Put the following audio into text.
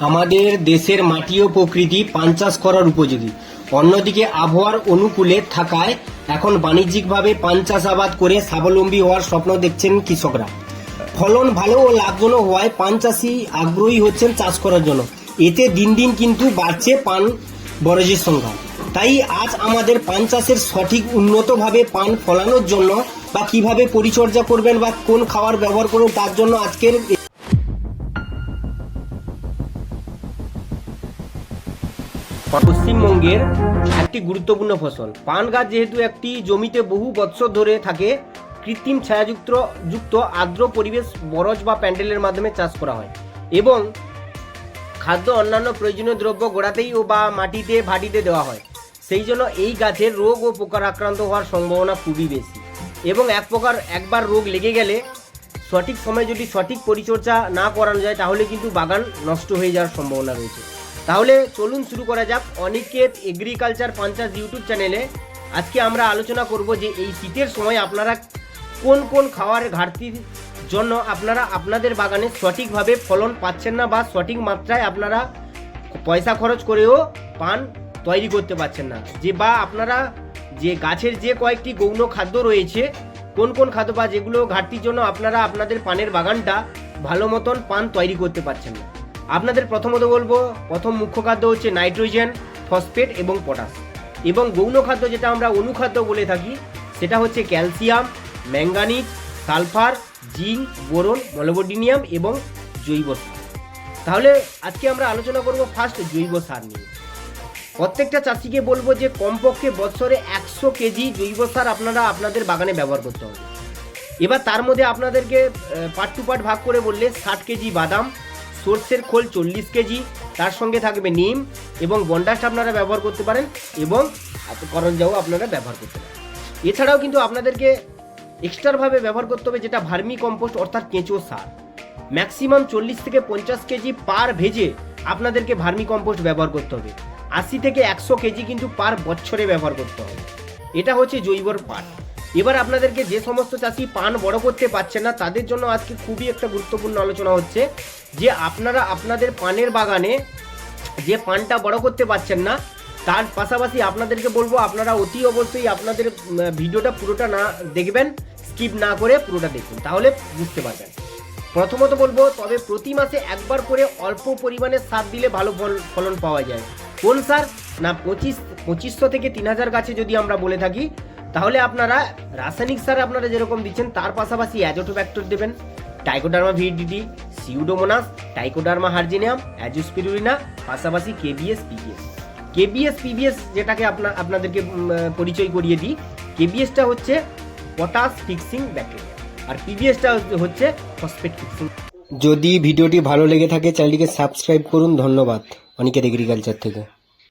আমাদের দেশের মাটি ও প্রকৃতি পান চাষ করার উপযোগী। অন্যদিকে আবহাওয়ার অনুকূলে থাকায় এখন বাণিজ্যিকভাবে পান চাষাবাদ করে স্বাবলম্বী হওয়ার স্বপ্ন দেখছেন কৃষকরা। ফলন ভালো ও লাভজনক হওয়ায় পান চাষি আগ্রহী হচ্ছেন চাষ করার জন্য। এতে দিন দিন কিন্তু বাড়ছে পান বরজের সংখ্যা। তাই আজ আমাদের পান চাষের সঠিক উন্নতভাবে পান ফলানোর জন্য বা কীভাবে পরিচর্যা করবেন বা কোন খাবার ব্যবহার করবেন তার জন্য আজকের পশ্চিমবঙ্গের একটি গুরুত্বপূর্ণ ফসল। পান গাছ যেহেতু একটি জমিতে বহু বৎসর ধরে থাকে, কৃত্রিম ছায়াযুক্ত, যুক্ত আর্দ্র পরিবেশ বরজ বা প্যান্ডেলের মাধ্যমে চাষ করা হয় এবং খাদ্য অন্যান্য প্রয়োজনীয় দ্রব্য গোড়াতেই ও বা মাটিতে, ভাটিতে দেওয়া হয়। সেই জন্য এই গাছের রোগ ও পোকার আক্রান্ত হওয়ার সম্ভাবনা খুবই বেশি। এবং এক প্রকার একবার রোগ লেগে গেলে সঠিক সময়ে যদি সঠিক পরিচর্যা না করানো যায়, তাহলে কিন্তু বাগান নষ্ট হয়ে যাওয়ার সম্ভাবনা রয়েছে। তাহলে চলুন শুরু করা যাক অনিকেত এগ্রিকালচার পঞ্চাশ ইউটিউব চ্যানেলে। আজকে আমরা আলোচনা করব যে এই শীতের সময় আপনারা কোন কোন খাওয়ারের ঘাটতির জন্য আপনারা আপনাদের বাগানে সঠিকভাবে ফলন পাচ্ছেন না বা সঠিক মাত্রায় আপনারা পয়সা খরচ করেও পান, তৈরি করতে পারছেন না। যে বা আপনারা যে গাছের যে কয়েকটি গৌণ খাদ্য রয়েছে, কোন কোন খাদ্য বা যেগুলো ঘাটতির জন্য আপনারা আপনাদের পানের বাগানটা ভালো মতন পান, তৈরি করতে পারছেন না। আপনাদের প্রথমত বলব, প্রথম মুখ্য খাদ্য হচ্ছে নাইট্রোজেন, ফসফেট এবং পটাশ। এবং গৌণ খাদ্য যেটা আমরা অনুখাদ্য বলে থাকি, সেটা হচ্ছে calcium, manganese, sulphur, zinc, boron, molybdenum এবং জৈব সার। তাহলে আজকে আমরা আলোচনা করব ফার্স্ট জৈব সার নিয়ে। প্রত্যেকটা চাষিকে বলব যে কমপক্ষে বছরে একশো কেজি জৈব সার আপনারা আপনাদের বাগানে ব্যবহার করতে হবে। এবার তার মধ্যে আপনাদেরকে পার্ট টু পার্ট ভাগ করে বললে ষাট কেজি বাদাম সর্ষের খোল চল্লিশ কেজি, তার সঙ্গে থাকবে নিম এবং বন্ডাস আপনারা ব্যবহার করতে পারেন এবং করঞ্জাও আপনারা ব্যবহার করতে পারেন। এছাড়াও কিন্তু আপনাদেরকে এক্সট্রাভাবে ব্যবহার করতে হবে যেটা ভার্মি কম্পোস্ট অর্থাৎ কেঁচো সার। ম্যাক্সিমাম চল্লিশ থেকে পঞ্চাশ কেজি পার ভেজে আপনাদেরকে ভার্মি কম্পোস্ট ব্যবহার করতে হবে। আশি থেকে একশো কেজি কিন্তু পার বছরে ব্যবহার করতে হবে। এটা হচ্ছে জৈবর পাট এবার আপনাদেরকে যে সমস্ত চাষি পান বড় করতে পারছেন না, তাদের জন্য আজকে খুবই একটা গুরুত্বপূর্ণ আলোচনা হচ্ছে। যে আপনারা আপনাদের পানের বাগানে যে পানটা বড় করতে পারছেন না, তার পাশাপাশি আপনাদেরকে বলব, আপনারা অতি অবশ্যই আপনাদের ভিডিওটা পুরোটা না দেখবেন, স্কিপ না করে পুরোটা দেখুন, তাহলে বুঝতে পারবেন। প্রথমত বলব, তবে প্রতি মাসে একবার করে অল্প পরিমাণে সার দিলে ভালো ফল- ফলন পাওয়া যায়। কোন সার? না, পঁচিশ, পঁচিশশো থেকে তিন হাজার গাছে যদি আমরা বলে থাকি তাহলে আপনারা রাসায়নিক সার আপনারা যেরকম দিচ্ছেন, তার পাশাপাশি অ্যাজোটোব্যাক্টর দেবেন। Trichoderma VDD pseudomonas trichoderma harzianum azospirillum পাশাপাশি কেবিএস পিবিএস কেবিএস পিবিএস যেটাকে আপনা আপনাদেরকে পরিচয় করিয়ে দিই কেবিএসটা হচ্ছে পটাশ ফিক্সিং ব্যাকটেরিয়া আর পিবিএসটা হচ্ছে ফসফেট ফিক্সিং যদি ভিডিওটি ভালো লেগে থাকে, চ্যানেলটিকে সাবস্ক্রাইব করুন, ধন্যবাদ। অনিকেত এগ্রিকালচার থেকে।